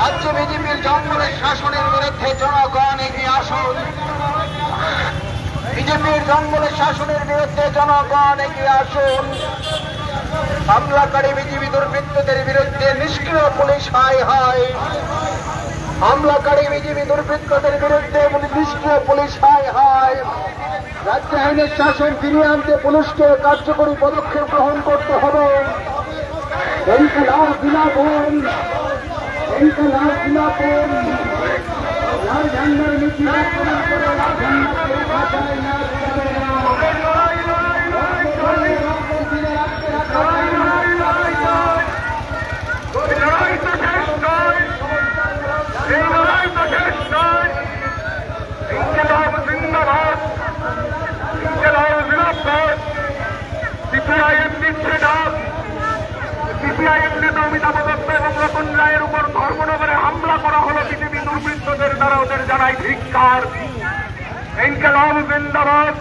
রাজ্য বিজেপির জঙ্গলের শাসনের বিরুদ্ধে জনগণ এগিয়ে আসুন। বিজেপির জঙ্গলের শাসনের বিরুদ্ধে জনগণ এগিয়ে আসুন। হামলাকারী বিজেপি দুর্বৃত্তদের বিরুদ্ধে নিষ্ক্রিয় পুলিশ হাই হাই। হামলাকারী বিজেপি দুর্বৃত্তদের বিরুদ্ধে নিষ্ক্রিয় পুলিশ হাই হাই। রাজ্য আইনের শাসন ফিরিয়ে আনতে পুলিশকে কার্যকরী পদক্ষেপ গ্রহণ করতে হবে। নীতি বাস্তবায়ন করে সিপিআইএম দিচ্ছে ডাক সিপিআইএম নেতা অমিতাভ দত্ত এবং রতন রায়ের উপর ধর্মনগরে হামলা করা হলো বিজেপি দুর্বৃত্তদের দ্বারা ওদের জানাই ধিক্কার। ইনকেলাব জিন্দাবাদ।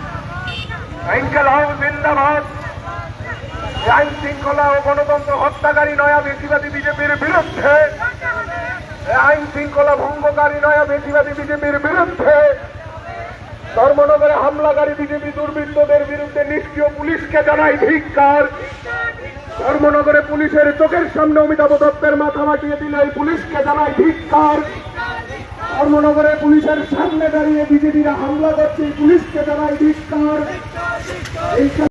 ইনকেলাব জিন্দাবাদ। আইন শৃঙ্খলা ও গণতন্ত্র হত্যাকারী নয়া বেশিবাদী বিজেপির বিরুদ্ধে। আইন শৃঙ্খলা ভঙ্গকারী নয়া বেশিবাদী বিজেপির বিরুদ্ধে। ধর্মনগরে হামলাকারী বিজেপি দুর্বৃত্তদের বিরুদ্ধে নিষ্ক্রিয় পুলিশকে জানাই ধিক্কার। ধর্মনগরে পুলিশের চোখের সামনে অমিতাভ দত্তের মাথা মাটিয়ে দিলে এই পুলিশকে জানাই ধিক্কার। ধর্মনগরে পুলিশের সামনে দাঁড়িয়ে বিজেপিরা হামলা করছে পুলিশকে জানাই ধিক্কার। এই